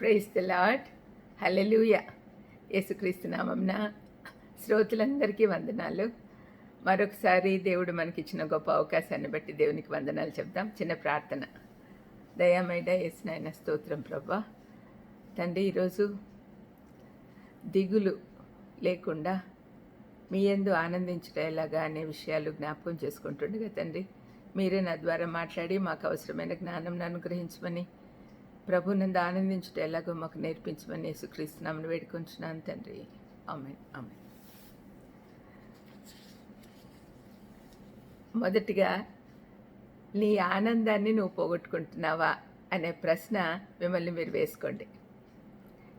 Praise the lord hallelujah యేసుక్రీస్తు నామంన శ్రోతులందరికీ వందనాలు. మరొకసారి దేవుడు మనకిచ్చిన గొప్ప అవకాశాన్ని బట్టి దేవునికి వందనాలు చెప్దాం. చిన్న ప్రార్థన. దయామైడ యేసునాయన స్తోత్రం ప్రభా. తండ్రి ఈరోజు దిగులు లేకుండా మీ ఎందు ఆనందించడం ఎలాగా అనే విషయాలు జ్ఞాపకం చేసుకుంటుండగా తండ్రి మీరే నా ద్వారా మాట్లాడి మాకు అవసరమైన జ్ఞానం అనుగ్రహించమని ప్రభు ఆనందించుట ఆనందించడం ఎలాగో మాకు నేర్పించమని యేసుక్రీస్తున్నామని వేడుకుంటున్నాను తండ్రి. ఆమె ఆమె మొదటిగా నీ ఆనందాన్ని నువ్వు పోగొట్టుకుంటున్నావా అనే ప్రశ్న మిమ్మల్ని మీరు వేసుకోండి.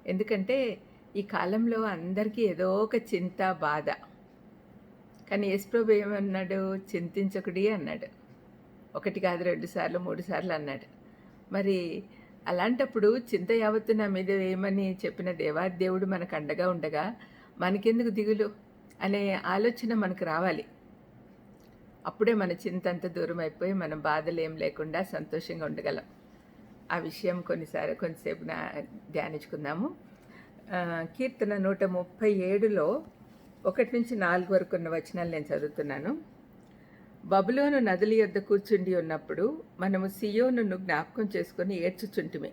ఎందుకంటే ఈ కాలంలో అందరికీ ఏదో ఒక చింత బాధ. కానీ యశ్ప్రభు ఏమన్నాడు? చింతించకుడి అన్నాడు. ఒకటి కాదు రెండు సార్లు మూడు సార్లు అన్నాడు. మరి అలాంటప్పుడు చింత యావత్తు నా మీద ఏమని చెప్పిన దేవాదేవుడు మనకు అండగా ఉండగా మనకెందుకు దిగులు అనే ఆలోచన మనకు రావాలి. అప్పుడే మన చింత అంత దూరం అయిపోయి మనం బాధలు ఏం లేకుండా సంతోషంగా ఉండగలం. ఆ విషయం కొన్నిసార్లు కొంతసేపు నా ధ్యానించుకుందాము. కీర్తన నూట ముప్పై ఏడులో ఒకటి నుంచి నాలుగు వరకు ఉన్న వచనాలు నేను చదువుతున్నాను. బబులోను నదుల యొద్ద కూర్చుండి ఉన్నప్పుడు మనము సియోనును జ్ఞాపకం చేసుకుని ఏడ్చుచుంటిమి.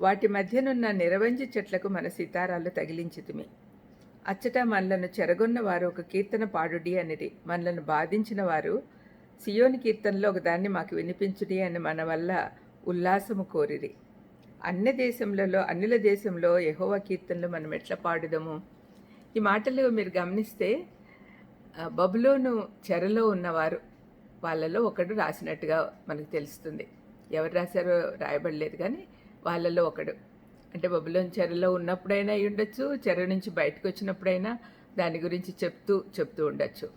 వాటి మధ్యనున్న నిరవంజి చెట్లకు మన సితారాలు తగిలించితిమి. అచ్చట మనలను చెరగొన్న వారు ఒక కీర్తన పాడుడి అనిది. మనలను బాధించిన వారు సియోని కీర్తనలో ఒకదాన్ని మాకు వినిపించుడి అని మన వల్ల ఉల్లాసము కోరిరి. అన్ని దేశంలో అన్నిల దేశంలో యహోవ కీర్తనలు మనం ఎట్లా పాడుదాము? ఈ మాటలు మీరు గమనిస్తే బబులోను చెరలో ఉన్నవారు వాళ్ళలో ఒకడు రాసినట్టుగా మనకు తెలుస్తుంది. ఎవరు రాశారో రాయబడలేదు కానీ వాళ్ళలో ఒకడు. అంటే బబులోని చెరలో ఉన్నప్పుడైనా అయి ఉండొచ్చు చెర నుంచి బయటకు వచ్చినప్పుడైనా దాని గురించి చెప్తూ చెప్తూ ఉండొచ్చు.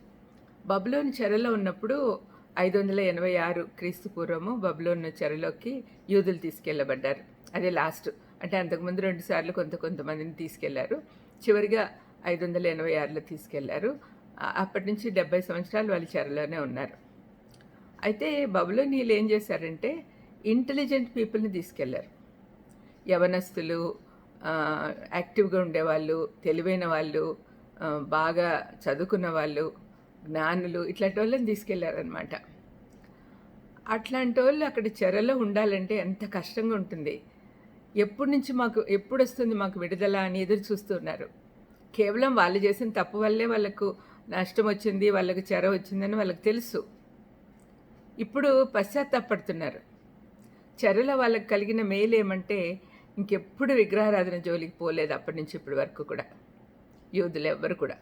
బబులోని చెరలో ఉన్నప్పుడు ఐదు వందల ఎనభై ఆరు క్రీస్తు పూర్వము బబులోన్ చెరలోకి యూదులు తీసుకెళ్ళబడ్డారు. అదే లాస్ట్. అంటే అంతకుముందు రెండు సార్లు కొంత కొంతమందిని తీసుకెళ్ళారు. చివరిగా ఐదు వందల ఎనభై ఆరులో తీసుకెళ్ళారు. అప్పటి నుంచి డెబ్బై సంవత్సరాలు వాళ్ళు చెరలోనే ఉన్నారు. అయితే బబులోనీలు ఏం చేశారంటే ఇంటెలిజెంట్ పీపుల్ని తీసుకెళ్ళారు. యవనస్తులు యాక్టివ్గా ఉండేవాళ్ళు తెలివైన వాళ్ళు బాగా చదువుకున్న వాళ్ళు జ్ఞానులు ఇట్లాంటి వాళ్ళని తీసుకెళ్ళారనమాట అట్లాంటి వాళ్ళు అక్కడ చెరలో ఉండాలంటే ఎంత కష్టంగా ఉంటుంది. ఎప్పటి నుంచి మాకు ఎప్పుడు వస్తుంది మాకు విడుదల అని ఎదురు చూస్తున్నారు కేవలం వాళ్ళు చేసిన తప్పు వల్లే వాళ్ళకు నష్టం వచ్చింది వాళ్ళకు చెర వచ్చిందని వాళ్ళకి తెలుసు. ఇప్పుడు పశ్చాత్తాపడుతున్నారు. చెరల వాళ్ళకి కలిగిన మేలు ఏమంటే ఇంకెప్పుడు విగ్రహారాధన జోలికి పోలేదు అప్పటి నుంచి ఇప్పటి వరకు కూడా. యూదులు ఎవ్వరు కూడా.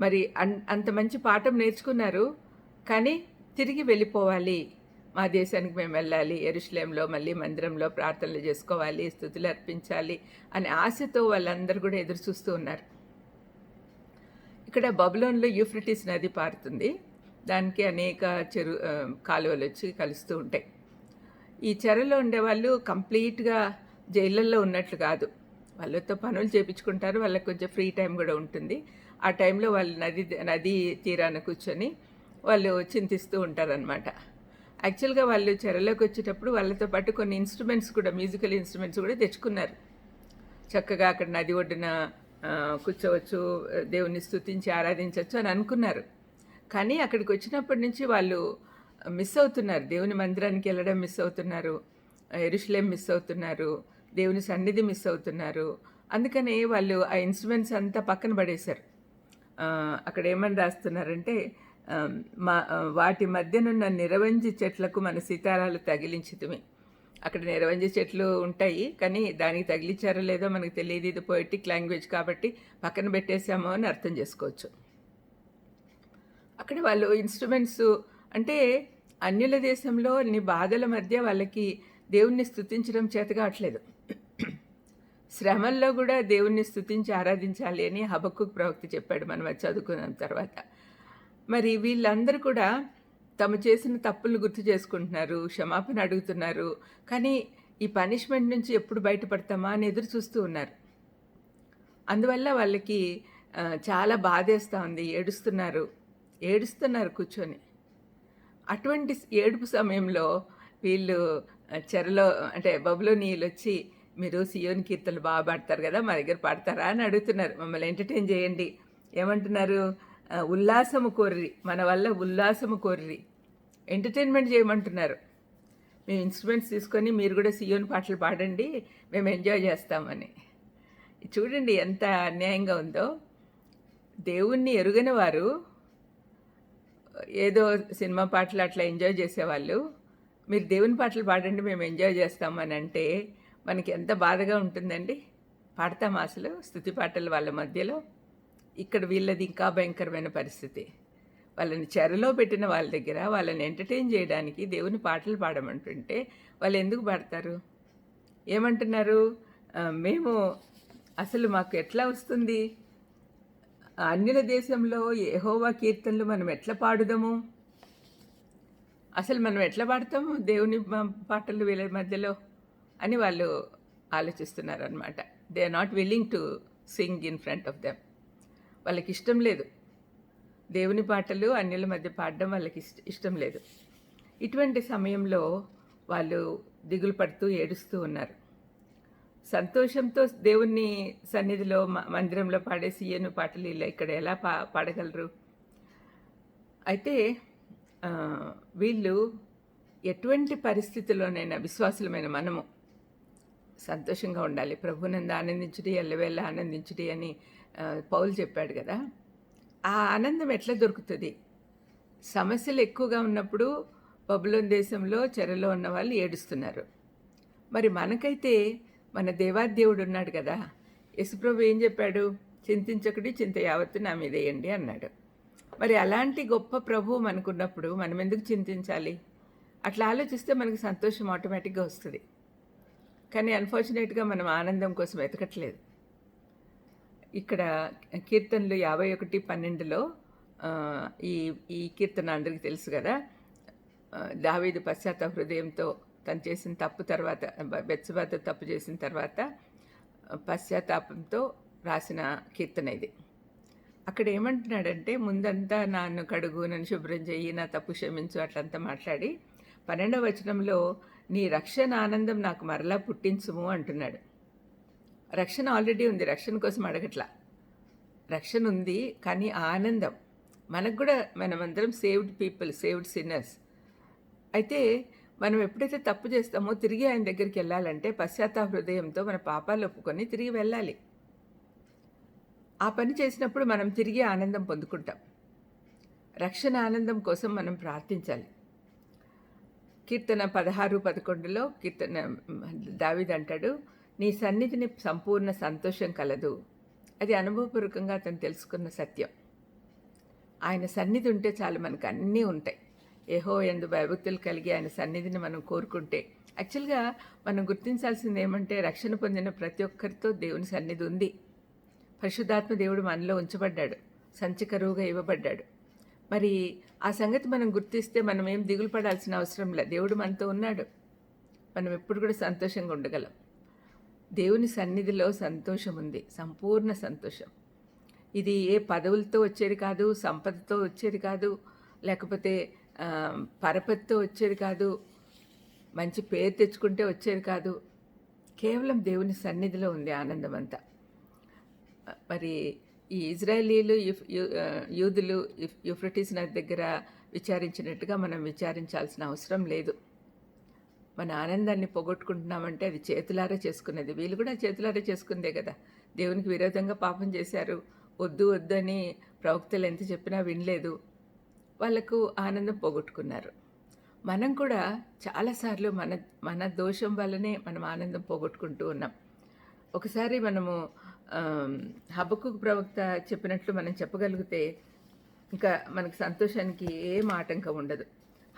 మరి అన్ అంత మంచి పాఠం నేర్చుకున్నారు కానీ తిరిగి వెళ్ళిపోవాలి. మా దేశానికి మేము వెళ్ళాలి ఎరుశ్లేంలో మళ్ళీ మందిరంలో ప్రార్థనలు చేసుకోవాలి స్థుతులు అర్పించాలి అనే ఆశతో వాళ్ళందరూ కూడా ఎదురు చూస్తూ ఉన్నారు. ఇక్కడ బబులోన్లో యూఫ్రిటిస్ నది పారుతుంది. దానికి అనేక చెరు కాలువలు వచ్చి కలుస్తూ ఉంటాయి. ఈ చెరలో ఉండేవాళ్ళు కంప్లీట్గా జైళ్ళల్లో ఉన్నట్లు కాదు. వాళ్ళతో పనులు చేపించుకుంటారు. వాళ్ళకి కొంచెం ఫ్రీ టైం కూడా ఉంటుంది. ఆ టైంలో వాళ్ళు నది నది తీరాన కూర్చొని వాళ్ళు చింతిస్తూ ఉంటారనమాట యాక్చువల్గా వాళ్ళు చెరలోకి వచ్చేటప్పుడు వాళ్ళతో పాటు కొన్ని ఇన్స్ట్రుమెంట్స్ కూడా మ్యూజికల్ ఇన్స్ట్రుమెంట్స్ కూడా తెచ్చుకున్నారు. చక్కగా అక్కడ నది ఒడ్డున కూర్చోవచ్చు దేవుని స్తుతించి ఆరాధించవచ్చు అని అనుకున్నారు. కానీ అక్కడికి వచ్చినప్పటి నుంచి వాళ్ళు మిస్ అవుతున్నారు. దేవుని మందిరానికి వెళ్ళడం మిస్ అవుతున్నారు. ఎరుషులేం మిస్ అవుతున్నారు. దేవుని సన్నిధి మిస్ అవుతున్నారు. అందుకని వాళ్ళు ఆ ఇన్స్ట్రుమెంట్స్ అంతా పక్కన పడేశారు. అక్కడ ఏమని రాస్తున్నారంటే మా వాటి మధ్యనున్న నిరవంజి చెట్లకు మన సీతారాలు తగిలించితమే. అక్కడ నిరవంజి చెట్లు ఉంటాయి కానీ దానికి తగిలించారో లేదో మనకు తెలియదు. ఇది పోయిటిక్ లాంగ్వేజ్ కాబట్టి పక్కన పెట్టేశామో అని అర్థం చేసుకోవచ్చు. అక్కడ వాళ్ళు ఇన్స్ట్రుమెంట్స్ అంటే అన్యుల దేశంలో నీ బాధల మధ్య వాళ్ళకి దేవుణ్ణి స్థుతించడం చేత కావట్లేదు. శ్రమల్లో కూడా దేవుణ్ణి స్థుతించి ఆరాధించాలి అని హబక్కు ప్రవక్త చెప్పాడు మనం చదువుకున్న తర్వాత. మరి వీళ్ళందరూ కూడా తమ చేసిన తప్పులు గుర్తు చేసుకుంటున్నారు క్షమాపణ అడుగుతున్నారు. కానీ ఈ పనిష్మెంట్ నుంచి ఎప్పుడు బయటపడతామా అని ఎదురు చూస్తూ ఉన్నారు. అందువల్ల వాళ్ళకి చాలా బాధేస్తూ ఉంది. ఏడుస్తున్నారు. ఏడుస్తున్నారు కూర్చొని. అటువంటి ఏడుపు సమయంలో వీళ్ళు చెరలో అంటే బబులో నీళ్ళు వచ్చి మీరు సియోని కీర్తనలు బాగా పాడతారు కదా మా దగ్గర పాడతారా? అని అడుగుతున్నారు. మమ్మల్ని ఎంటర్టైన్ చేయండి. ఏమంటున్నారు? ఉల్లాసము కోర్రి. మన వల్ల ఉల్లాసము కోర్రి. ఎంటర్టైన్మెంట్ చేయమంటున్నారు. మేము ఇన్స్ట్రుమెంట్స్ తీసుకొని మీరు కూడా సియోని పాటలు పాడండి మేము ఎంజాయ్ చేస్తామని. చూడండి ఎంత అన్యాయంగా ఉందో. దేవుణ్ణి ఎరుగని వారు ఏదో సినిమా పాటలు అట్లా ఎంజాయ్ చేసేవాళ్ళు మీరు దేవుని పాటలు పాడండి మేము ఎంజాయ్ చేస్తామని అంటే మనకి ఎంత బాధగా ఉంటుందండి. పాడతాం అసలు? స్థుతి పాటలు వాళ్ళ మధ్యలో. ఇక్కడ వీళ్ళది ఇంకా భయంకరమైన పరిస్థితి. వాళ్ళని చెరలో పెట్టిన వాళ్ళ దగ్గర వాళ్ళని ఎంటర్టైన్ చేయడానికి దేవుని పాటలు పాడమంటుంటే వాళ్ళు ఎందుకు పాడతారు? ఏమంటున్నారు? మేము అసలు మాకు ఎట్లా వస్తుంది? అన్యుల దేశంలో యెహోవా కీర్తనలు మనం ఎట్లా పాడుదాము? అసలు మనం ఎట్లా పాడతాము దేవుని పాటలు వీళ్ళ మధ్యలో అని వాళ్ళు ఆలోచిస్తున్నారు అనమాట they are not willing to sing in front of them వాళ్ళకి ఇష్టం లేదు. దేవుని పాటలు అన్యుల మధ్య పాడడం వాళ్ళకి ఇష్ట ఇష్టం లేదు. ఇటువంటి సమయంలో వాళ్ళు దిగులు పడుతూ ఏడుస్తూ ఉన్నారు. సంతోషంతో దేవుణ్ణి సన్నిధిలో మ- మందిరంలో పాడేసి ఏను పాటలు ఇలా ఇక్కడ ఎలా పా పాడగలరు? అయితే వీళ్ళు ఎటువంటి పరిస్థితుల్లోనైనా విశ్వాసులమైన మనము. సంతోషంగా ఉండాలి. ప్రభునంద ఆనందించుడి ఎల్లవేళ ఆనందించుడి అని పౌలు చెప్పాడు కదా. ఆ ఆనందం ఎట్లా దొరుకుతుంది? సమస్యలు ఎక్కువగా ఉన్నప్పుడు బబులోన్ దేశంలో చెరలో ఉన్న వాళ్ళు ఏడుస్తున్నారు. మరి మనకైతే మన దేవాదేవుడు ఉన్నాడు కదా యశుప్రభు ఏం చెప్పాడు? చింతించకుడి చింత యావత్తు నా మీద వేయండి అన్నాడు. మరి అలాంటి గొప్ప ప్రభు మనకున్నప్పుడు మనం ఎందుకు చింతించాలి? అట్లా ఆలోచిస్తే మనకు సంతోషం ఆటోమేటిక్గా వస్తుంది. కానీ అన్ఫార్చునేట్గా మనం ఆనందం కోసం వెతకట్లేదు. ఇక్కడ కీర్తనలు యాభై ఒకటి పన్నెండులో ఈ ఈ కీర్తన అందరికీ తెలుసు కదా. దావీదు పశ్చాత్త హృదయంతో తను చేసిన తప్పు తర్వాత బెత్సబాతో తప్పు చేసిన తర్వాత పశ్చాత్తాపంతో రాసిన కీర్తన ఇది. అక్కడ ఏమంటున్నాడంటే ముందంతా నన్ను కడుగు నన్ను శుభ్రం చెయ్యి నా తప్పు క్షమించు అట్లంతా మాట్లాడి పన్నెండవ వచనంలో నీ రక్షణ ఆనందం నాకు మరలా పుట్టించుము అంటున్నాడు. రక్షణ ఆల్రెడీ ఉంది రక్షణ కోసం అడగట్లా. రక్షణ ఉంది కానీ ఆ ఆనందం. మనకు కూడా మనమందరం సేవ్డ్ పీపుల్ సేవ్డ్ సిన్నర్స్ అయితే మనం ఎప్పుడైతే తప్పు చేస్తామో తిరిగి ఆయన దగ్గరికి వెళ్ళాలంటే పశ్చాత్తాప హృదయంతో మన పాపాలు ఒప్పుకొని తిరిగి వెళ్ళాలి. ఆ పని చేసినప్పుడు మనం తిరిగి ఆనందం పొందుకుంటాం. రక్షణ ఆనందం కోసం మనం ప్రార్థించాలి. కీర్తన పదహారు పదకొండులో కీర్తన దావిద్ అంటాడు నీ సన్నిధిని సంపూర్ణ సంతోషం కలదు. అది అనుభవపూర్వకంగా అతను తెలుసుకున్న సత్యం. ఆయన సన్నిధి ఉంటే చాలు మనకు అన్నీ ఉంటాయి. ఏహో ఎందు భయభక్తులు కలిగి ఆయన సన్నిధిని మనం కోరుకుంటే. యాక్చువల్గా మనం గుర్తించాల్సింది ఏమంటే రక్షణ పొందిన ప్రతి ఒక్కరితో దేవుని సన్నిధి ఉంది. పరిశుద్ధాత్మ దేవుడు మనలో ఉంచబడ్డాడు. సంచికరువుగా ఇవ్వబడ్డాడు. మరి ఆ సంగతి మనం గుర్తిస్తే మనం ఏం దిగులు పడాల్సిన అవసరం లేదు దేవుడు మనతో ఉన్నాడు. మనం ఎప్పుడు కూడా సంతోషంగా ఉండగలం. దేవుని సన్నిధిలో సంతోషం ఉంది సంపూర్ణ సంతోషం. ఇది ఏ పదవులతో వచ్చేది కాదు సంపదతో వచ్చేది కాదు లేకపోతే పరపతితో వచ్చేది కాదు మంచి పేరు తెచ్చుకుంటే వచ్చేది కాదు. కేవలం దేవుని సన్నిధిలో ఉంది ఆనందం అంతా మరి ఈ ఇజ్రాయేలీలు యూదులు యుఫ్- యూఫ్రటీస్ నది దగ్గర విచారించినట్టుగా మనం విచారించాల్సిన అవసరం లేదు. మన ఆనందాన్ని పోగొట్టుకుంటున్నామంటే అది చేతులారా చేసుకునేది. వీళ్ళు కూడా చేతులారా చేసుకుందే కదా. దేవునికి విరోధంగా పాపం చేశారు. వద్దు వద్దు అని ప్రవక్తలు ఎంత చెప్పినా వినలేదు. వాళ్ళకు ఆనందం పోగొట్టుకున్నారు. మనం కూడా చాలాసార్లు మన మన దోషం వల్లనే మనం ఆనందం పోగొట్టుకుంటూ ఉన్నాం. ఒకసారి మనము హబ్బకు ప్రవక్త చెప్పినట్లు మనం చెప్పగలిగితే ఇంకా మనకు సంతోషానికి ఏం ఆటంకం ఉండదు.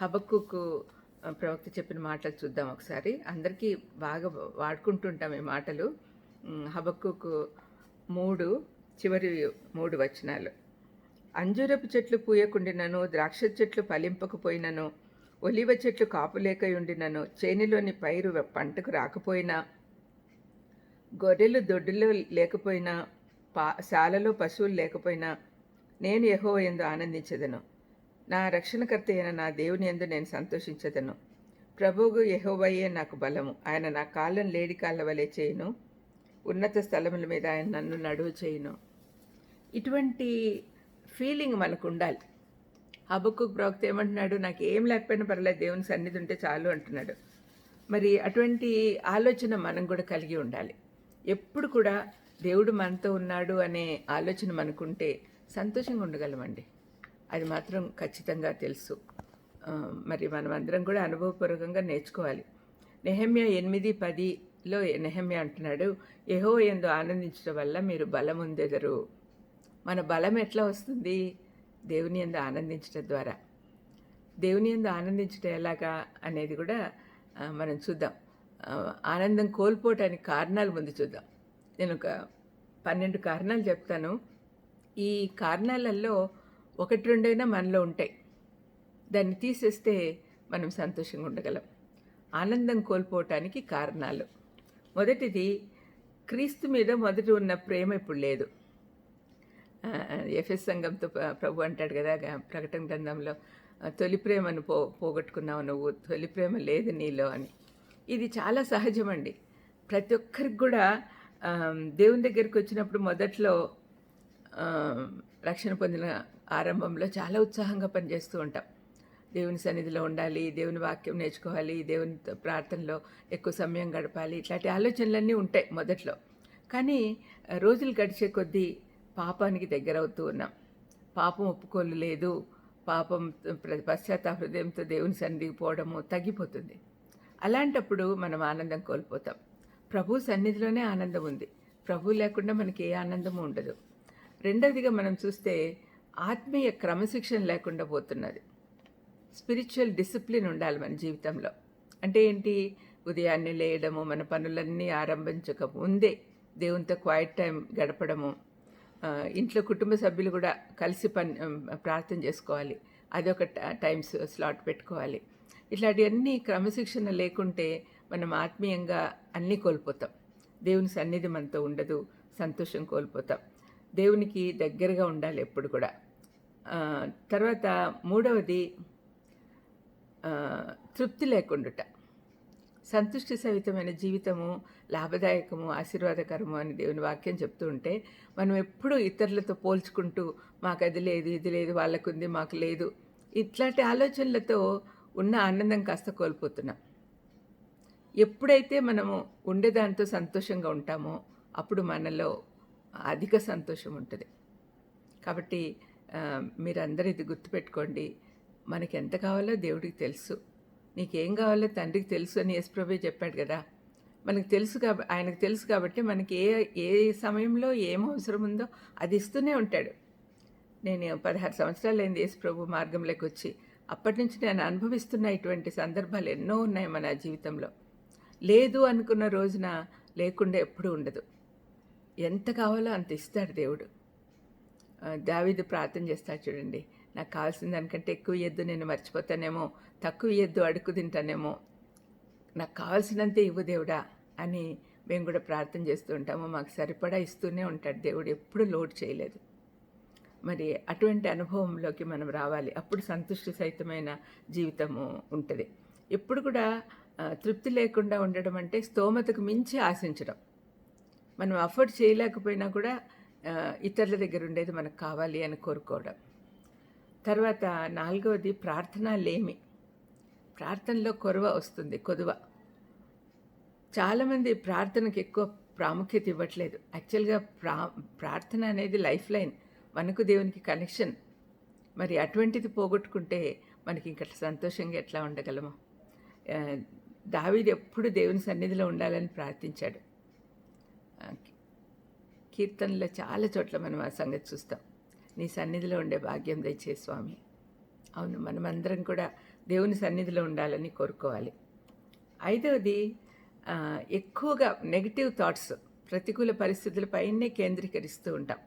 హబక్కుకు ప్రవక్త చెప్పిన మాటలు చూద్దాం ఒకసారి. అందరికీ బాగా వాడుకుంటుంటాం ఈ మాటలు. హబక్కుకు మూడు చివరి మూడు వచనాలు. అంజూరపు చెట్లు పూయకుండినను ద్రాక్ష చెట్లు ఫలింపకపోయినను ఒలివ చెట్లు కాపులేకయుండినను చేనిలోని పైరు పంటకు రాకపోయినా గొర్రెలు దొడ్డులో లేకపోయినా పా శాలలో పశువులు లేకపోయినా నేను ఎహో ఎందు ఆనందించదను. నా రక్షణకర్త అయిన నా దేవుని ఎందు నేను సంతోషించదను. ప్రభువు యహోవయ్యే నాకు బలము. ఆయన నా కాళ్ళను లేడి కాళ్ళ వలె చేయను. ఉన్నత స్థలముల మీద ఆయన నన్ను నడువు చేయను. ఇటువంటి ఫీలింగ్ మనకు ఉండాలి హబక్కు ప్రవక్త ఏమంటున్నాడు నాకు ఏం లేకపోయినా పర్లేదు దేవుని సన్నిధి ఉంటే చాలు అంటున్నాడు. మరి అటువంటి ఆలోచన మనం కూడా కలిగి ఉండాలి. ఎప్పుడు కూడా దేవుడు మనతో ఉన్నాడు అనే ఆలోచన మనకుంటే సంతోషంగా ఉండగలమండి. అది మాత్రం ఖచ్చితంగా తెలుసు. మరి మనం అందరం కూడా అనుభవపూర్వకంగా నేర్చుకోవాలి. నెహమ్య ఎనిమిది పదిలో నెహమ్య అంటున్నాడు ఏహో ఎందు ఆనందించడం వల్ల మీరు బలం ఉందెదరు మన బలం ఎట్లా వస్తుంది? దేవుని ఎందు ఆనందించడం ద్వారా. దేవుని ఎందు ఆనందించడం ఎలాగా అనేది కూడా మనం చూద్దాం. ఆనందం కోల్పోవటానికి కారణాలు ముందు చూద్దాం. నేను ఒక పన్నెండు కారణాలు చెప్తాను. ఈ కారణాలలో ఒకటి రెండైనా మనలో ఉంటాయి. దాన్ని తీసేస్తే మనం సంతోషంగా ఉండగలం. ఆనందం కోల్పోవటానికి కారణాలు. మొదటిది క్రీస్తు మీద మొదట ఉన్న ప్రేమ ఇప్పుడు లేదు. ఎఫ్ఎస్ సంఘంతో ప్రభు అంటాడు కదా ప్రకటన గ్రంథంలో తొలి ప్రేమను పో పోగొట్టుకున్నావు నువ్వు తొలి ప్రేమ లేదు నీలో అని. ఇది చాలా సహజమండి. ప్రతి ఒక్కరికి కూడా దేవుని దగ్గరికి వచ్చినప్పుడు మొదట్లో రక్షణ పొందిన ఆరంభంలో చాలా ఉత్సాహంగా పనిచేస్తూ ఉంటాం. దేవుని సన్నిధిలో ఉండాలి దేవుని వాక్యం నేర్చుకోవాలి దేవుని ప్రార్థనలో ఎక్కువ సమయం గడపాలి ఇట్లాంటి ఆలోచనలన్నీ ఉంటాయి మొదట్లో. కానీ రోజులు గడిచే కొద్దీ పాపానికి దగ్గర అవుతూ ఉన్నాం. పాపం ఒప్పుకోలు లేదు పాపం ప్ర- పశ్చాత్తాప హృదయంతో దేవుని సన్నిధికి పోవడము తగ్గిపోతుంది. అలాంటప్పుడు మనం ఆనందం కోల్పోతాం. ప్రభు సన్నిధిలోనే ఆనందం ఉంది. ప్రభు లేకుండా మనకి ఏ ఆనందము ఉండదు. రెండవదిగా మనం చూస్తే ఆత్మీయ క్రమశిక్షణ లేకుండా పోతున్నది. స్పిరిచువల్ డిసిప్లిన్ ఉండాలి మన జీవితంలో. అంటే ఏంటి? ఉదయాన్నే లేయడము మన పనులన్నీ ఆరంభించక ముందే దేవునితో క్వైట్ టైం గడపడము. ఇంట్లో కుటుంబ సభ్యులు కూడా కలిసి పని ప్రార్థన చేసుకోవాలి. అదొక ట- టైం స్లాట్ పెట్టుకోవాలి. ఇట్లాంటివన్నీ క్రమశిక్షణ లేకుంటే మనం ఆత్మీయంగా అన్నీ కోల్పోతాం. దేవుని సన్నిధి మనతో ఉండదు సంతోషం కోల్పోతాం. దేవునికి దగ్గరగా ఉండాలి ఎప్పుడు కూడా. తర్వాత మూడవది తృప్తి లేకుండుట. సంతుష్టి సహితమైన జీవితము లాభదాయకము ఆశీర్వాదకరము అని దేవుని వాక్యం చెప్తూ ఉంటే మనం ఎప్పుడూ ఇతరులతో పోల్చుకుంటూ మాకు అది లేదు ఇది లేదు వాళ్ళకుంది మాకు లేదు ఇట్లాంటి ఆలోచనలతో ఉన్న ఆనందం కాస్త కోల్పోతున్నాం. ఎప్పుడైతే మనము ఉండేదాంతో సంతోషంగా ఉంటామో అప్పుడు మనలో అధిక సంతోషం ఉంటుంది. కాబట్టి మీరందరూ ఇది గుర్తుపెట్టుకోండి. మనకి ఎంత కావాలో దేవుడికి తెలుసు. నీకేం కావాలో తండ్రికి తెలుసు అని యేసుప్రభే చెప్పాడు కదా. మనకు తెలుసు కాబట్టి ఆయనకు తెలుసు కాబట్టి మనకి ఏ ఏ సమయంలో ఏం అవసరం ఉందో అది ఇస్తూనే ఉంటాడు. నేను పదహారు సంవత్సరాలు అయింది యేసుప్రభు మార్గంలోకి వచ్చి అప్పటి నుంచి నేను అనుభవిస్తున్న ఇటువంటి సందర్భాలు ఎన్నో ఉన్నాయి మన జీవితంలో. లేదు అనుకున్న రోజున లేకుండా ఎప్పుడూ ఉండదు. ఎంత కావాలో అంత ఇస్తాడు దేవుడు. దావీదు ప్రార్థన చేస్తాడు చూడండి. నాకు కావాల్సిన దానికంటే ఎక్కువ ఎద్దు నేను మర్చిపోతానేమో తక్కువ ఎద్దు అడుగు తింటానేమో. నాకు కావాల్సినంతే ఇవ్వు దేవుడా అని మేము కూడా ప్రార్థన చేస్తూ ఉంటాము. మాకు సరిపడా ఇస్తూనే ఉంటాడు దేవుడు ఎప్పుడు లోడ్ చేయలేదు. మరి అటువంటి అనుభవంలోకి మనం రావాలి. అప్పుడు సంతుష్టి సహితమైన జీవితము ఉంటుంది. ఎప్పుడు కూడా తృప్తి లేకుండా ఉండడం అంటే స్తోమతకు మించి ఆశించడం. మనం అఫోర్డ్ చేయలేకపోయినా కూడా ఇతరుల దగ్గర ఉండేది మనకు కావాలి అని కోరుకోవడం. తర్వాత నాలుగవది ప్రార్థన లేమి. ప్రార్థనలో కొరవ వస్తుంది కొదువ. చాలామంది ప్రార్థనకు ఎక్కువ ప్రాముఖ్యత ఇవ్వట్లేదు. యాక్చువల్గా ప్రా ప్రార్థన అనేది లైఫ్ లైన్. మనకు దేవునికి కనెక్షన్. మరి అటువంటిది పోగొట్టుకుంటే మనకి ఇంకా సంతోషంగా ఎట్లా ఉండగలము? దావీది ఎప్పుడు దేవుని సన్నిధిలో ఉండాలని ప్రార్థించాడు. కీర్తనలో చాలా చోట్ల మనం ఆ సంగతి చూస్తాం. నీ సన్నిధిలో ఉండే భాగ్యం దయచే స్వామి. అవును మనమందరం కూడా దేవుని సన్నిధిలో ఉండాలని కోరుకోవాలి. ఐదవది ఎక్కువగా నెగిటివ్ థాట్స్ ప్రతికూల పరిస్థితులపైనే కేంద్రీకరిస్తూ ఉంటాం.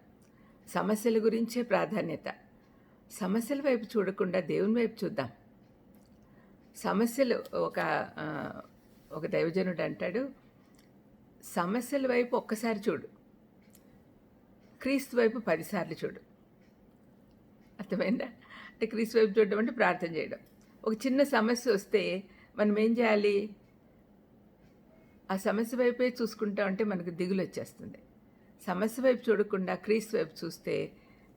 సమస్యల గురించే ప్రాధాన్యత. సమస్యల వైపు చూడకుండా దేవుని వైపు చూద్దాం. సమస్యలు ఒక ఒక దైవజనుడు అంటాడు సమస్యల వైపు ఒక్కసారి చూడు. క్రీస్తు వైపు పదిసార్లు చూడు అర్థమైందా? అంటే క్రీస్తు వైపు చూడడం అంటే ప్రార్థన చేయడం. ఒక చిన్న సమస్య వస్తే మనం ఏం చేయాలి? ఆ సమస్య వైపే చూసుకుంటా ఉంటే మనకు దిగులు వచ్చేస్తుంది. సమస్య వైపు చూడకుండా క్రీస్తు వైపు చూస్తే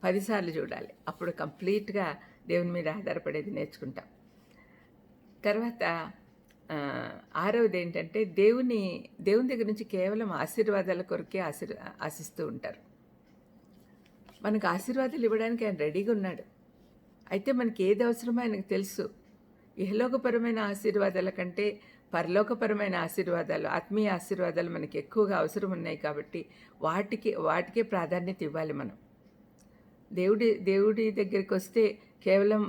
పదిసార్లు చూడాలి. అప్పుడు కంప్లీట్గా దేవుని మీద ఆధారపడేది నేర్చుకుంటాం. తర్వాత ఆరవది ఏంటంటే దేవుని దేవుని దగ్గర నుంచి కేవలం ఆశీర్వాదాల కొరకే ఆశీర్ ఆశిస్తూ ఉంటారు. మనకు ఆశీర్వాదాలు ఇవ్వడానికి ఆయన రెడీగా ఉన్నాడు. అయితే మనకి ఏది అవసరమో ఆయనకు తెలుసు. ఇహలోకపరమైన ఆశీర్వాదాల కంటే పరలోకపరమైన ఆశీర్వాదాలు ఆత్మీయ ఆశీర్వాదాలు మనకి ఎక్కువగా అవసరం ఉన్నాయి కాబట్టి వాటికి వాటికే ప్రాధాన్యత ఇవ్వాలి మనం. దేవుడి దేవుడి దగ్గరికి వస్తే కేవలం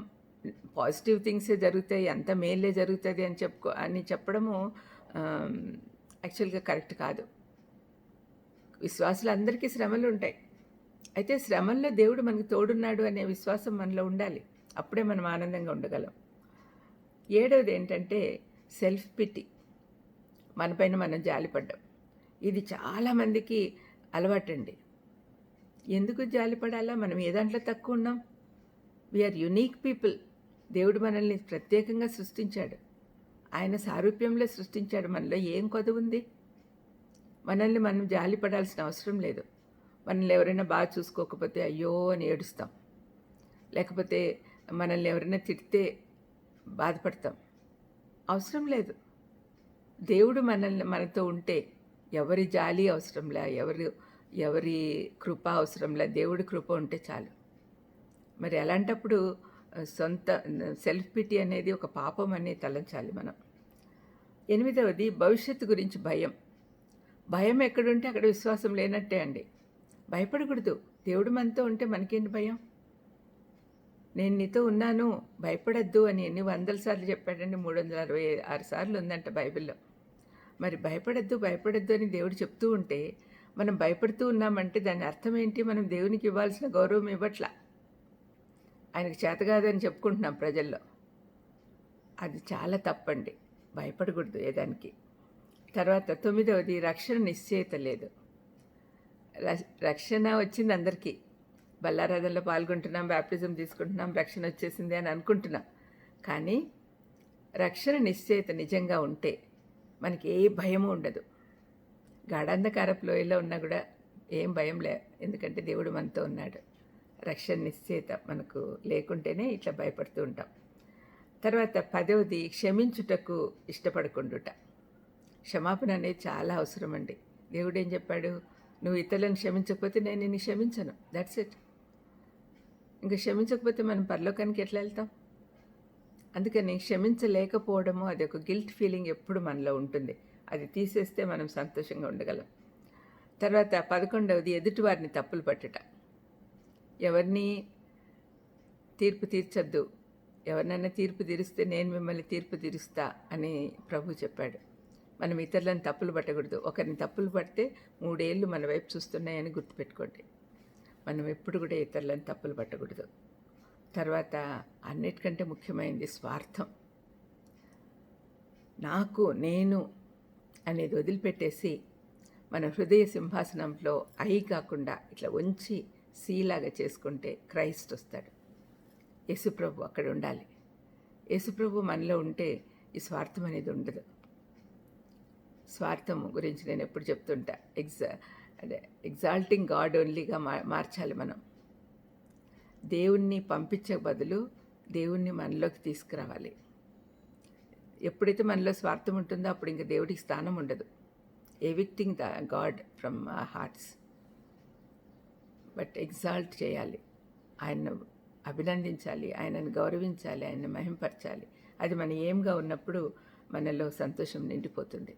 పాజిటివ్ థింగ్సే జరుగుతాయి అంత మేలే జరుగుతుంది అని చెప్పుకో అని చెప్పడము యాక్చువల్గా కరెక్ట్ కాదు. విశ్వాసులందరికీ శ్రమలు ఉంటాయి అయితే శ్రమంలో దేవుడు మనకు తోడున్నాడు అనే విశ్వాసం మనలో ఉండాలి. అప్పుడే మనం ఆనందంగా ఉండగలం. ఏడవది ఏంటంటే సెల్ఫ్ పిటి మనపైన మనం జాలిపడ్డం. ఇది చాలామందికి అలవాటండి. ఎందుకు జాలిపడాలా? మనం ఏ దాంట్లో తక్కువ ఉన్నాం? వీఆర్ యునీక్ పీపుల్ దేవుడు మనల్ని ప్రత్యేకంగా సృష్టించాడు. ఆయన సారూప్యంలో సృష్టించాడు. మనలో ఏం కొదవ ఉంది మనల్ని మనం జాలిపడాల్సిన అవసరం లేదు. మనల్ని ఎవరైనా బాగా చూసుకోకపోతే అయ్యో అని ఏడుస్తాం. లేకపోతే మనల్ని ఎవరైనా తిడితే బాధపడతాం. అవసరం లేదు. దేవుడు మనల్ని మనతో ఉంటే ఎవరి జాలి అవసరంలా ఎవరి ఎవరి కృప అవసరంలా దేవుడి కృప ఉంటే చాలు. మరి అలాంటప్పుడు సొంత సెల్ఫ్ పిటి అనేది ఒక పాపం అనే తలంచాలి మనం. ఎనిమిదవది భవిష్యత్తు గురించి భయం. భయం ఎక్కడుంటే అక్కడ విశ్వాసం లేనట్టే అండి. భయపడకూడదు. దేవుడు మనతో ఉంటే మనకేంటి భయం? నేను నీతో ఉన్నాను భయపడద్దు అని ఎన్ని వందల సార్లు చెప్పాడండి. మూడు వందల అరవై ఆరు సార్లు ఉందంట బైబిల్లో. మరి భయపడద్దు భయపడద్దు అని దేవుడు చెప్తూ ఉంటే మనం భయపడుతూ ఉన్నామంటే దాని అర్థం ఏంటి? మనం దేవునికి ఇవ్వాల్సిన గౌరవం ఇవ్వట్లా? ఆయనకు చేత కాదని చెప్పుకుంటున్నాం ప్రజల్లో. అది చాలా తప్పండి. భయపడకూడదు ఏదానికి. తర్వాత తొమ్మిదవది రక్షణ నిశ్చయిత లేదు. రక్షణ వచ్చింది అందరికీ. బల్లారాధనలో పాల్గొంటున్నాం బ్యాప్టిజం తీసుకుంటున్నాం రక్షణ వచ్చేసింది అని అనుకుంటున్నాం. కానీ రక్షణ నిశ్చయిత నిజంగా ఉంటే మనకి ఏ భయము ఉండదు. గాఢంధకారపు లోయలో ఉన్నా కూడా ఏం భయం లే ఎందుకంటే దేవుడు మనతో ఉన్నాడు. రక్షణ నిశ్చయిత మనకు లేకుంటేనే ఇట్లా భయపడుతూ ఉంటాం. తర్వాత పదవది క్షమించుటకు ఇష్టపడకుండుట. క్షమాపణ అనేది చాలా అవసరం అండి దేవుడు ఏం చెప్పాడు? నువ్వు ఇతరులను క్షమించకపోతే నేను నిన్ను క్షమించను. దట్స్ ఇట్ ఇంకా క్షమించకపోతే మనం పరలోకానికి ఎట్లా వెళ్తాం? అందుకని క్షమించలేకపోవడము అది ఒక గిల్ట్ ఫీలింగ్ ఎప్పుడు మనలో ఉంటుంది. అది తీసేస్తే మనం సంతోషంగా ఉండగలం. తర్వాత పదకొండవది ఎదుటివారిని తప్పులు పట్టుట. ఎవరిని తీర్పు తీర్చొద్దు. ఎవరినైనా తీర్పు తీరిస్తే నేను మిమ్మల్ని తీర్పు తీరుస్తా అని ప్రభు చెప్పాడు. మనం ఇతరులను తప్పులు పట్టకూడదు. ఒకరిని తప్పులు పడితే మూడేళ్ళు మన వైపు చూస్తున్నాయని గుర్తుపెట్టుకోండి. మనం ఎప్పుడు కూడా ఇతరులను తప్పులు పట్టకూడదు. తర్వాత అన్నిటికంటే ముఖ్యమైనది స్వార్థం. నాకు నేను అనేది వదిలిపెట్టేసి మన హృదయ సింహాసనంలో ఐ కాకుండా ఇట్లా ఉంచి సీలాగా చేసుకుంటే క్రైస్ట్ వస్తాడు. యేసుప్రభు అక్కడ ఉండాలి. యేసుప్రభు మనలో ఉంటే ఈ స్వార్థం అనేది ఉండదు. స్వార్థం గురించి నేను ఎప్పుడు చెప్తుంటా. ఎగ్జా అదే ఎగ్జాల్టింగ్ గాడ్ ఓన్లీగా మా మార్చాలి మనం. దేవుణ్ణి పంపించే బదులు దేవుణ్ణి మనలోకి తీసుకురావాలి. ఎప్పుడైతే మనలో స్వార్థం ఉంటుందో అప్పుడు ఇంకా దేవుడికి స్థానం ఉండదు. Evicting the God from hearts but exalt చేయాలి. ఆయన్ను అభినందించాలి ఆయనను గౌరవించాలి ఆయన్ని మహింపరచాలి. అది మనం ఏంగా ఉన్నప్పుడు మనలో సంతోషం నిండిపోతుంది.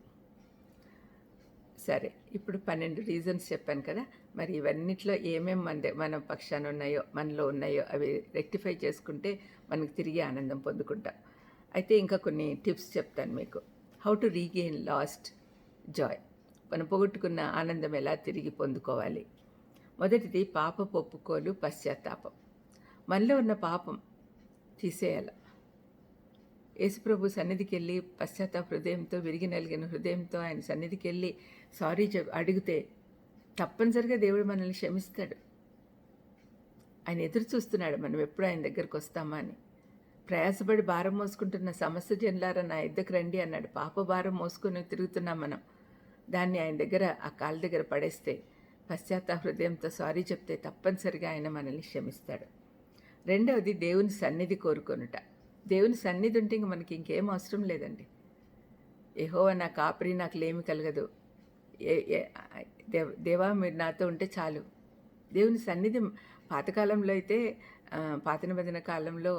సరే ఇప్పుడు పన్నెండు రీజన్స్ చెప్పాను కదా మరి ఇవన్నిట్లో ఏమేమి మన మన పక్షాన ఉన్నాయో మనలో ఉన్నాయో అవి రెక్టిఫై చేసుకుంటే మనకు తిరిగి ఆనందం పొందుకుంటాం. అయితే ఇంకా కొన్ని టిప్స్ చెప్తాను మీకు. How to regain lost joy మనం పోగొట్టుకున్న ఆనందం ఎలా తిరిగి పొందుకోవాలి? మొదటిది పాప ఒప్పుకోలు పశ్చాత్తాపం. మనలో ఉన్న పాపం తీసేయాలి. యేసుప్రభు సన్నిధికి వెళ్ళి పశ్చాత్తాప హృదయంతో విరిగి నలిగిన హృదయంతో ఆయన సన్నిధికి వెళ్ళి సారీ చెప్ అడిగితే తప్పనిసరిగా దేవుడు మనల్ని క్షమిస్తాడు. ఆయన ఎదురు చూస్తున్నాడు మనం ఎప్పుడు ఆయన దగ్గరకు వస్తామా అని. ప్రయాసపడి భారం మోసుకుంటున్న సమస్య జనులారా నా ఇద్దరికి రండి అన్నాడు. పాప భారం మోసుకొని తిరుగుతున్నాం మనం. దాన్ని ఆయన దగ్గర ఆ కాళ్ళ దగ్గర పడేస్తే పశ్చాత్త హృదయంతో సారీ చెప్తే తప్పనిసరిగా ఆయన మనల్ని క్షమిస్తాడు. రెండవది దేవుని సన్నిధి కోరుకొనుట. దేవుని సన్నిధి ఉంటే ఇంక మనకి ఇంకేం అవసరం లేదండి. ఏహో నా కాపరి నాకు లేమి కలగదు. దేవ దేవా మీరు నాతో ఉంటే చాలు. దేవుని సన్నిధి పాతకాలంలో అయితే పాత నిబంధన కాలంలో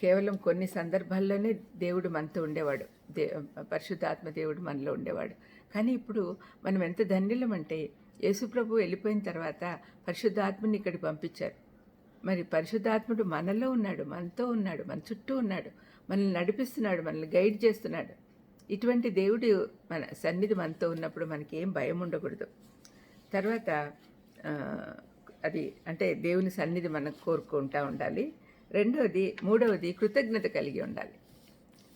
కేవలం కొన్ని సందర్భాల్లోనే దేవుడు మనతో ఉండేవాడు. దే పరిశుద్ధాత్మ దేవుడు మనలో ఉండేవాడు. కానీ ఇప్పుడు మనం ఎంత ధన్యులమంటే యేసుప్రభు వెళ్ళిపోయిన తర్వాత పరిశుద్ధాత్మని ఇక్కడికి పంపించారు. మరి పరిశుద్ధాత్ముడు మనలో ఉన్నాడు మనతో ఉన్నాడు మన చుట్టూ ఉన్నాడు మనల్ని నడిపిస్తున్నాడు మనల్ని గైడ్ చేస్తున్నాడు. ఇటువంటి దేవుడు మన సన్నిధి మనతో ఉన్నప్పుడు మనకి ఏం భయం ఉండకూడదు. తర్వాత అది అంటే దేవుని సన్నిధి మనం కోరుకుంటూ ఉండాలి. రెండవది మూడవది కృతజ్ఞత కలిగి ఉండాలి.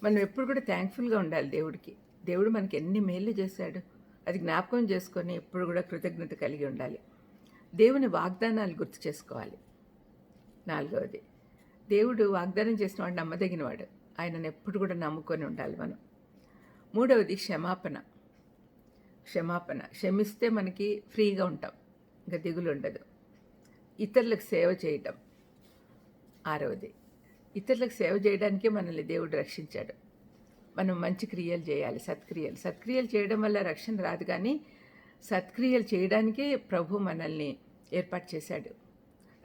మనం ఎప్పుడు కూడా థ్యాంక్ఫుల్గా ఉండాలి దేవుడికి. దేవుడు మనకి ఎన్ని మేళ్ళు చేశాడు? అది జ్ఞాపకం చేసుకొని ఎప్పుడు కూడా కృతజ్ఞత కలిగి ఉండాలి. దేవుని వాగ్దానాలు గుర్తు చేసుకోవాలి. నాలుగవది దేవుడు వాగ్దానం చేసిన వాడు నమ్మదగినవాడు. ఆయనను ఎప్పుడు కూడా నమ్ముకొని ఉండాలి మనం. మూడవది క్షమాపణ. క్షమాపణ. క్షమిస్తే మనకి ఫ్రీగా ఉంటాం. ఇంకా దిగులు ఉండదు. ఇతరులకు సేవ చేయటం. ఆరవది. ఇతరులకు సేవ చేయడానికే మనల్ని దేవుడు రక్షించాడు. మనం మంచి క్రియలు చేయాలి. సత్క్రియలు. సత్క్రియలు చేయడం వల్ల రక్షణ రాదు కానీ సత్క్రియలు చేయడానికే ప్రభు మనల్ని ఏర్పాటు చేశాడు.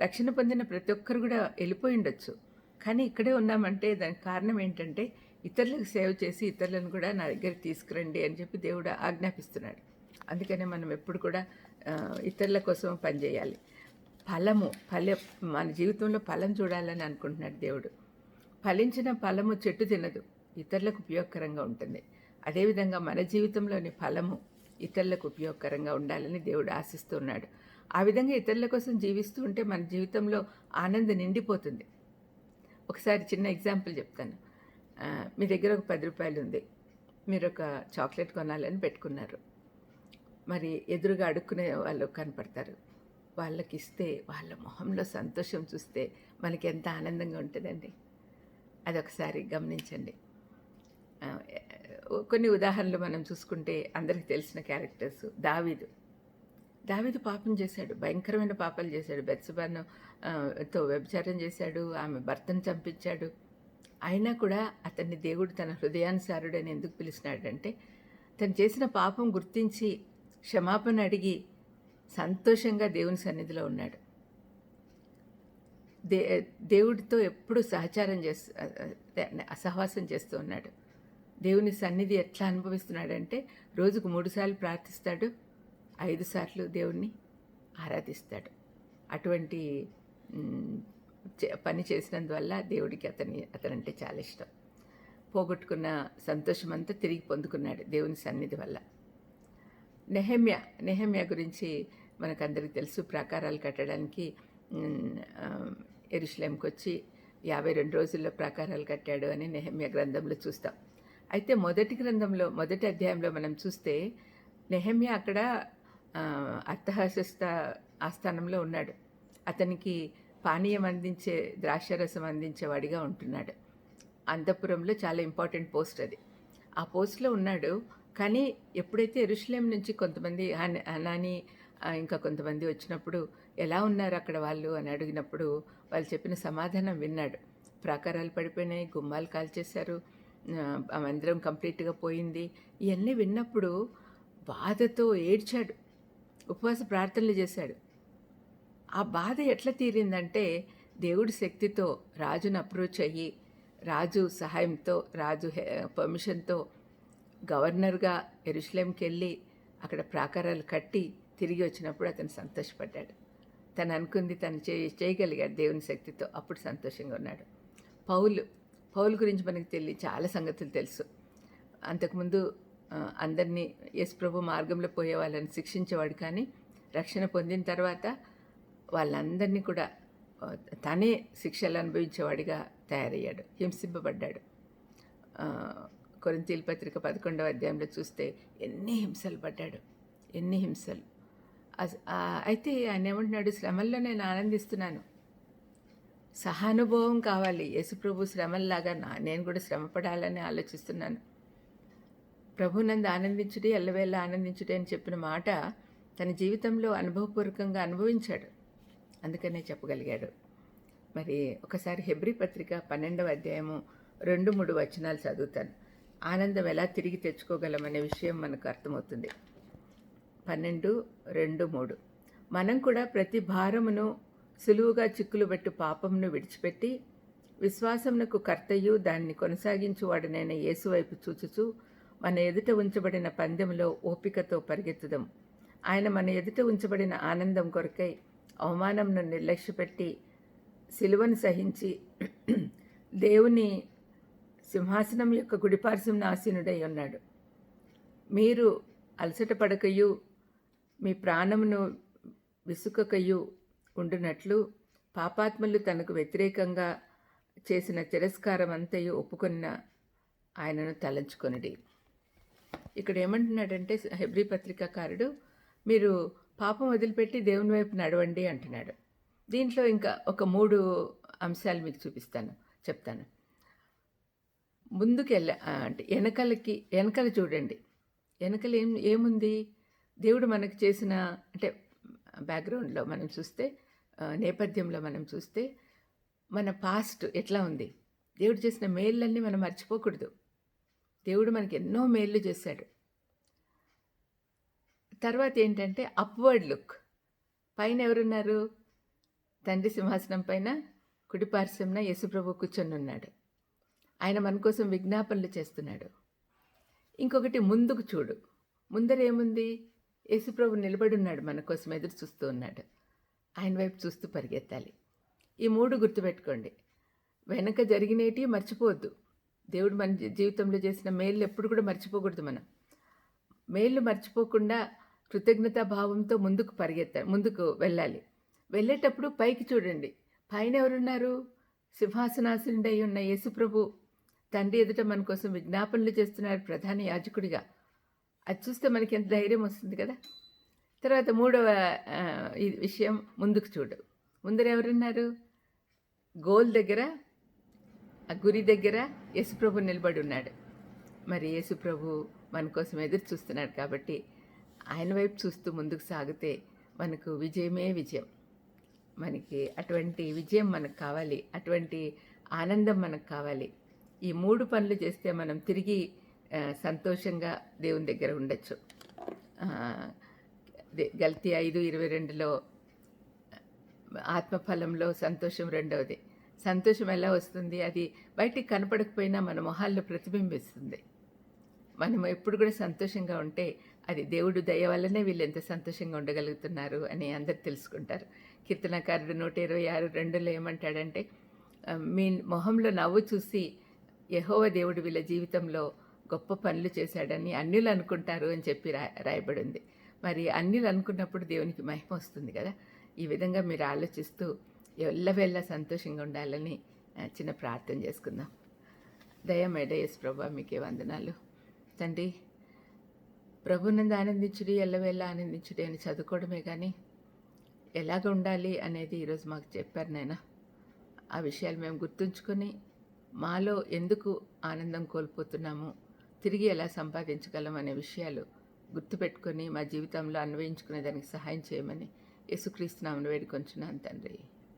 రక్షణ పొందిన ప్రతి ఒక్కరు కూడా వెళ్ళిపోయి ఉండొచ్చు. కానీ ఇక్కడే ఉన్నామంటే దానికి కారణం ఏంటంటే ఇతరులకు సేవ చేసి ఇతరులను కూడా నా దగ్గరికి తీసుకురండి అని చెప్పి దేవుడు ఆజ్ఞాపిస్తున్నాడు. అందుకనే మనం ఎప్పుడు కూడా ఇతరుల కోసం పనిచేయాలి ఫలము ఫల మన జీవితంలో ఫలం చూడాలని అనుకుంటున్నాడు దేవుడు. ఫలించిన ఫలము చెట్టు తినదు ఇతరులకు ఉపయోగకరంగా ఉంటుంది. అదేవిధంగా మన జీవితంలోని ఫలము ఇతరులకు ఉపయోగకరంగా ఉండాలని దేవుడు ఆశిస్తున్నాడు. ఆ విధంగా ఇతరుల కోసం జీవిస్తూ ఉంటే మన జీవితంలో ఆనందం నిండిపోతుంది. ఒకసారి చిన్న ఎగ్జాంపుల్ చెప్తాను. మీ దగ్గర ఒక పది రూపాయలు ఉంది. మీరు ఒక చాక్లెట్ కొనాలని పెట్టుకున్నారు. మరి ఎదురుగా అడుక్కునే వాళ్ళు కనపడతారు. వాళ్ళకి ఇస్తే వాళ్ళ మొహంలో సంతోషం చూస్తే మనకి ఎంత ఆనందంగా ఉంటుందండి. అదొకసారి గమనించండి. కొన్ని ఉదాహరణలు మనం చూసుకుంటే అందరికి తెలిసిన క్యారెక్టర్స్. దావీదు. దావీదు పాపం చేశాడు భయంకరమైన పాపాలు చేశాడు. బెత్సబాను తో వ్యభిచారం చేశాడు ఆమె భర్తను చంపించాడు. అయినా కూడా అతన్ని దేవుడు తన హృదయానుసారుడని ఎందుకు పిలిచినాడంటే తను చేసిన పాపం గుర్తించి క్షమాపణ అడిగి సంతోషంగా దేవుని సన్నిధిలో ఉన్నాడు. దే దేవుడితో ఎప్పుడు సహచారం చేస్తూ సహవాసం చేస్తూ ఉన్నాడు. దేవుని సన్నిధి ఎట్లా అనుభవిస్తున్నాడంటే రోజుకు మూడుసార్లు ప్రార్థిస్తాడు ఐదు సార్లు దేవుణ్ణి ఆరాధిస్తాడు. అటువంటి చే- పని చేసినందువల్ల దేవుడికి అతని అతనంటే చాలా ఇష్టం. పోగొట్టుకున్న సంతోషం అంతా తిరిగి పొందుకున్నాడు దేవుని సన్నిధి వల్ల. నెహమ్య నెహమ్య గురించి మనకందరికీ తెలుసు. ప్రాకారాలు కట్టడానికి మ్, వచ్చి యాభై రెండు రోజుల్లో ప్రాకారాలు కట్టాడు అని నెహమ్య గ్రంథంలో చూస్తాం. అయితే మొదటి గ్రంథంలో మొదటి అధ్యాయంలో మనం చూస్తే నెహమ్య అక్కడ ఆ, ఆస్థానంలో ఉన్నాడు. అతనికి పానీయం అందించే ద్రాక్షరసం అందించేవాడిగా ఉంటున్నాడు. అంతఃపురంలో చాలా ఇంపార్టెంట్ పోస్ట్ అది. ఆ పోస్ట్లో ఉన్నాడు. కానీ ఎప్పుడైతే ఎరుషులేం నుంచి కొంతమంది హన- హనాని ఇంకా కొంతమంది వచ్చినప్పుడు ఎలా ఉన్నారు అక్కడ వాళ్ళు అని అడిగినప్పుడు వాళ్ళు చెప్పిన సమాధానం విన్నాడు. ప్రాకారాలు పడిపోయినాయి గుమ్మాలు కాల్చేశారు ఆ మందిరం కంప్లీట్గా పోయింది. ఇవన్నీ విన్నప్పుడు బాధతో ఏడ్చాడు. ఉపవాస ప్రార్థనలు చేశాడు. ఆ బాధ ఎట్లా తీరిందంటే దేవుడి శక్తితో రాజును అప్రోచ్ అయ్యి రాజు సహాయంతో రాజు హె- పర్మిషన్తో గవర్నర్గా ఎరుషులేంకి వెళ్ళి అక్కడ ప్రాకారాలు కట్టి తిరిగి వచ్చినప్పుడు అతను సంతోషపడ్డాడు. తను అనుకుంది తను చే చేయగలిగాడు దేవుని శక్తితో అప్పుడు సంతోషంగా ఉన్నాడు. పౌలు పౌలు గురించి మనకు తెలియ చాలా సంగతులు తెలుసు. అంతకుముందు అందరినీ యేసు మార్గంలో పోయే వాళ్ళని శిక్షించేవాడు కానీ రక్షణ పొందిన తర్వాత వాళ్ళందరినీ కూడా తనే శిక్షలు అనుభవించేవాడిగా తయారయ్యాడు హింసింపబడ్డాడు. కొరింతీల పత్రిక పదకొండవ అధ్యాయంలో చూస్తే ఎన్ని హింసలు పడ్డాడు ఎన్ని హింసలు. అస్- అయితే ఆయన ఏమంటున్నాడు శ్రమల్లో నేను ఆనందిస్తున్నాను. సహానుభవం కావాలి. యేసుప్రభు శ్రమల్లాగా నా నేను కూడా శ్రమ పడాలని ఆలోచిస్తున్నాను. ప్రభునందు ఆనందించుటే ఎల్లవేళ ఆనందించుటే అని చెప్పిన మాట తన జీవితంలో అనుభవపూర్వకంగా అనుభవించాడు. అందుకనే చెప్పగలిగాడు. మరి ఒకసారి హెబ్రి పత్రిక పన్నెండవ అధ్యాయము రెండు మూడు వచనాలు చదువుతాను. ఆనందం ఎలా తిరిగి తెచ్చుకోగలమనే విషయం మనకు అర్థమవుతుంది. పన్నెండు రెండు మూడు. మనం కూడా ప్రతి భారమును సులువుగా చిక్కులు పెట్టు పాపమును విడిచిపెట్టి విశ్వాసమునకు కర్తయ్యు దాన్ని కొనసాగించువాడనైన యేసు వైపు చూచుచు మన ఎదుట ఉంచబడిన పందెంలో ఓపికతో పరిగెత్తుదాం. ఆయన మన ఎదుట ఉంచబడిన ఆనందం కొరకై అవమానంను నిర్లక్ష్యపెట్టి సిలువను సహించి దేవుని సింహాసనం యొక్క గుడిపార్శ్వం ఆసీనుడై ఉన్నాడు. మీరు అలసట పడకయు మీ ప్రాణమును విసుకకయు ఉండునట్లు పాపాత్మలు తనకు వ్యతిరేకంగా చేసిన తిరస్కారం అంతయు ఒప్పుకున్న ఆయనను తలంచుకొనిడి. ఇక్కడ ఏమంటున్నాడంటే హెబ్రి పత్రికాకారుడు మీరు పాపం వదిలిపెట్టి దేవుని వైపు నడవండి అంటున్నాడు. దీంట్లో ఇంకా ఒక మూడు అంశాలు మీకు చూపిస్తాను చెప్తాను. ముందుకు వెళ్ళ అంటే వెనకలకి వెనకల చూడండి. వెనకలు ఏం ఏముంది? దేవుడు మనకు చేసిన అంటే బ్యాక్గ్రౌండ్లో మనం చూస్తే నేపథ్యంలో మనం చూస్తే మన పాస్ట్ ఎట్లా ఉంది? దేవుడు చేసిన మేళ్ళన్నీ మనం మర్చిపోకూడదు. దేవుడు మనకి ఎన్నో మేళ్ళు చేశాడు. తర్వాత ఏంటంటే అప్వర్డ్ లుక్ పైన ఎవరున్నారు? తండ్రి సింహాసనం పైన కుడిపార్శ్వంన యేసుప్రభు కూర్చొని ఉన్నాడు. ఆయన మన కోసం విజ్ఞాపనలు చేస్తున్నాడు. ఇంకొకటి ముందుకు చూడు. ముందరేముంది యేసుప్రభు నిలబడి ఉన్నాడు మన కోసం ఎదురు చూస్తూ ఉన్నాడు. ఆయన వైపు చూస్తూ పరిగెత్తాలి. ఈ మూడు గుర్తుపెట్టుకోండి. వెనక జరిగినేటి మర్చిపోవద్దు. దేవుడు మన జీవితంలో చేసిన మేళ్ళు ఎప్పుడు కూడా మర్చిపోకూడదు మనం. మేళ్ళు మర్చిపోకుండా కృతజ్ఞతా భావంతో ముందుకు పరిగెత్తాలి ముందుకు వెళ్ళాలి. వెళ్ళేటప్పుడు పైకి చూడండి. పైన ఎవరున్నారు? సింహాసనాసునుడై ఉన్న యేసుప్రభు తండ్రి ఎదుట మన కోసం విజ్ఞాపనలు చేస్తున్నారు ప్రధాన యాజకుడిగా. అది చూస్తే మనకి ఎంత ధైర్యం వస్తుంది కదా? తర్వాత మూడవ ఈ విషయం ముందుకు చూడు. ముందర ఎవరున్నారు? గోల్ దగ్గర ఆ గురి దగ్గర యేసుప్రభు నిలబడి ఉన్నాడు. మరి యేసుప్రభు మన కోసం ఎదురు చూస్తున్నాడు కాబట్టి ఆయన వైపు చూస్తూ ముందుకు సాగితే మనకు విజయమే విజయం. మనకి అటువంటి విజయం మనకు కావాలి. అటువంటి ఆనందం మనకు కావాలి. ఈ మూడు పనులు చేస్తే మనం తిరిగి సంతోషంగా దేవుని దగ్గర ఉండొచ్చు. గల్తీ ఐదు ఇరవై రెండులో ఆత్మఫలంలో సంతోషం రెండవది. సంతోషం ఎలా వస్తుంది? అది బయటికి కనపడకపోయినా మన మొహాల్లో ప్రతిబింబిస్తుంది. మనం ఎప్పుడు కూడా సంతోషంగా ఉంటే అది దేవుడు దయ వల్లనే వీళ్ళు ఎంత సంతోషంగా ఉండగలుగుతున్నారు అని అందరు తెలుసుకుంటారు. కీర్తనకారుడు నూట ఇరవై ఆరు రెండులో ఏమంటాడంటే మీ మొహంలో నవ్వు చూసి యహోవ దేవుడు వీళ్ళ జీవితంలో గొప్ప పనులు చేశాడని అన్యులు అనుకుంటారు అని చెప్పి రా రాయబడింది. మరి అన్యులు అనుకున్నప్పుడు దేవునికి మహిమ వస్తుంది కదా. ఈ విధంగా మీరు ఆలోచిస్తూ ఎల్లవేళ్ళ సంతోషంగా ఉండాలని చిన్న ప్రార్థన చేసుకుందాం. దయమేడయస్ ప్రభా మీకే వందనాలు. తండ్రి ప్రభునందు ఆనందించుడి ఎల్లవేళ ఆనందించుడి అని చదువుకోవడమే కానీ ఎలాగ ఉండాలి అనేది ఈరోజు మాకు చెప్పారు నాయన. ఆ విషయాలు మేము గుర్తుంచుకొని మాలో ఎందుకు ఆనందం కోల్పోతున్నాము తిరిగి ఎలా సంపాదించగలం అనే విషయాలు గుర్తుపెట్టుకొని మా జీవితంలో అన్వయించుకునే దానికి సహాయం చేయమని యేసుక్రీస్తు నామను వేడుకొంచున్నాను తండ్రి.